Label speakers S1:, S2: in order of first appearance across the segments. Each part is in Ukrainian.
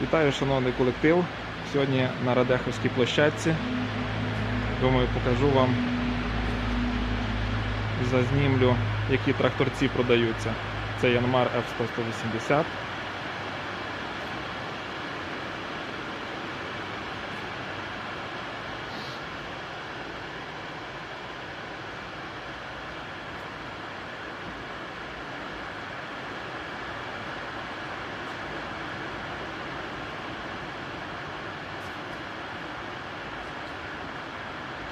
S1: Вітаю, шановний колектив. Сьогодні на Радеховській площадці. Думаю, покажу вам зазнімлю, які тракторці продаються. Це Янмар F180.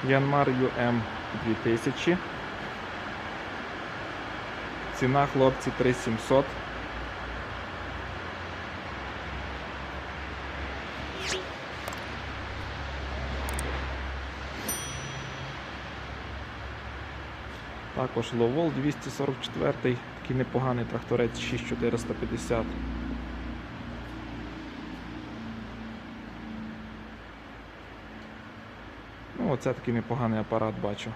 S1: Янмар UM 2000. Ціна хлопці 3700. Також Ловол 244, такий непоганий тракторець 6450. Ну, оце такий непоганий апарат бачу.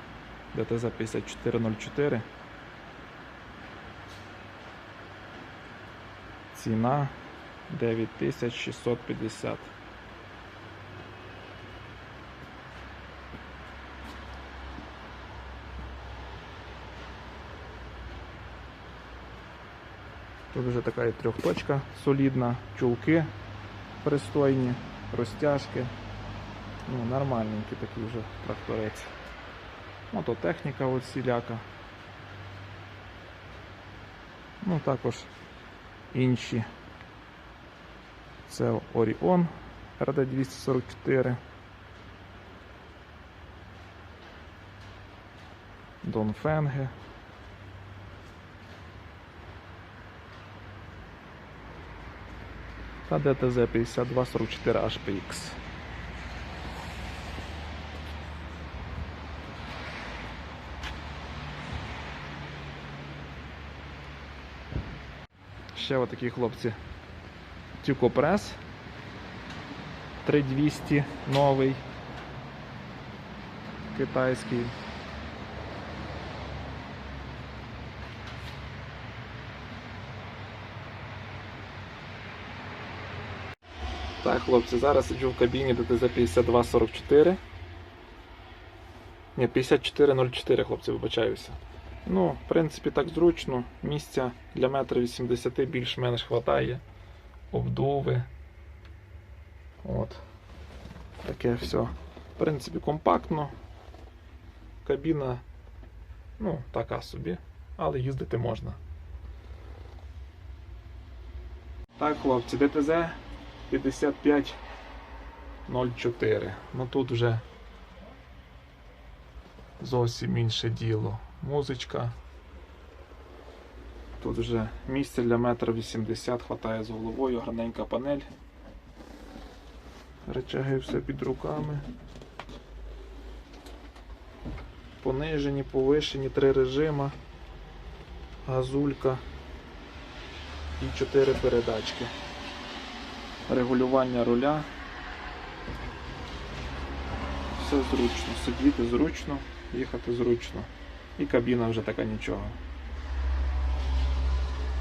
S1: ДТЗ 5404. Ціна 9650. Тут вже така і трьохточка солідна, чулки пристойні, розтяжки. Ну, нормальненький такий вже тракторець. Мототехніка от всіляка. Ну, також інші. Це Orion RD244. Донфенге. Та ДТЗ 5244 Ще отакі хлопці. Тюкопрес 3200 новий. Китайський. Так, хлопці, зараз сиджу в кабіні ДТЗ 5244. Ні, 5404, хлопці, вибачаюся. Ну, в принципі, так зручно. Місця для метра 80 більш-менш хватає. Обдуви. От. Таке все. В принципі, компактно. Кабіна, ну, така собі, але їздити можна. Так, хлопці, ДТЗ 5504. Ну тут вже зовсім інше діло. Музичка. Тут вже місце для метра 80 хватає з головою, гарненька панель. Речаги все під руками. Понижені, повишені, три режима, газулька і чотири передачки. Регулювання руля. Все зручно, сидіти зручно, їхати зручно. І кабіна вже така нічого.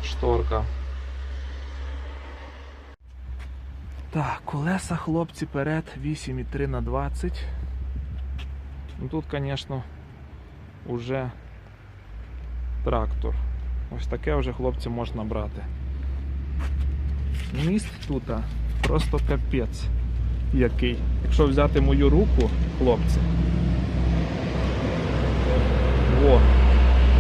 S1: Шторка. Так, колеса хлопці перед 8,3 на 20. Ну тут, звісно, уже трактор. Ось таке вже хлопці можна брати. Міст тут просто капець який. Якщо взяти мою руку, хлопці. Во,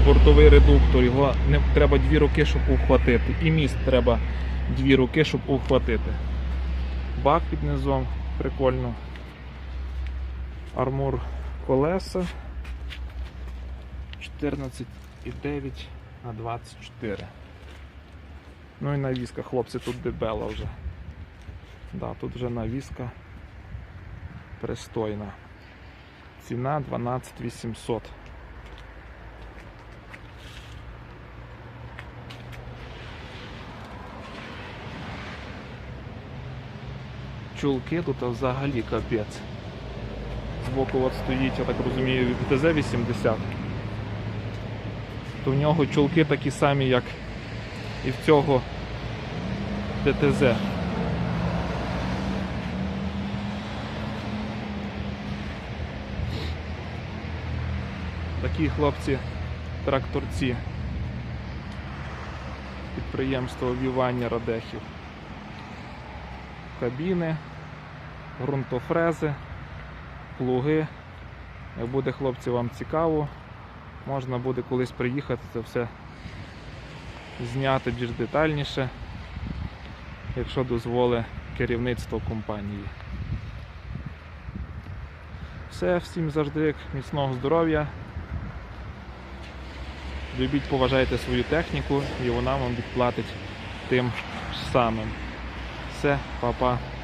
S1: бортовий редуктор, його не треба дві руки, щоб ухватити. І міст треба дві руки, щоб ухватити. Бак під низом, прикольно. Армур колеса 14,9 на 24. Ну і навіска, хлопці, тут дебела вже. Да, тут вже навіска пристойна. Ціна 12800. чулки тут взагалі капець. Збоку от стоїть, я так розумію, ТЗ-80, то в нього чулки такі самі, як і в цього ТТЗ. Такі хлопці тракторці підприємство обівання радехів. Кабіни ґрунтофрези, плуги. Як буде хлопці вам цікаво, можна буде колись приїхати це все зняти більш детальніше, якщо дозволить керівництво компанії. Все, всім завжди міцного здоров'я. Любіть, поважайте свою техніку і вона вам відплатить тим самим. Все, па-па.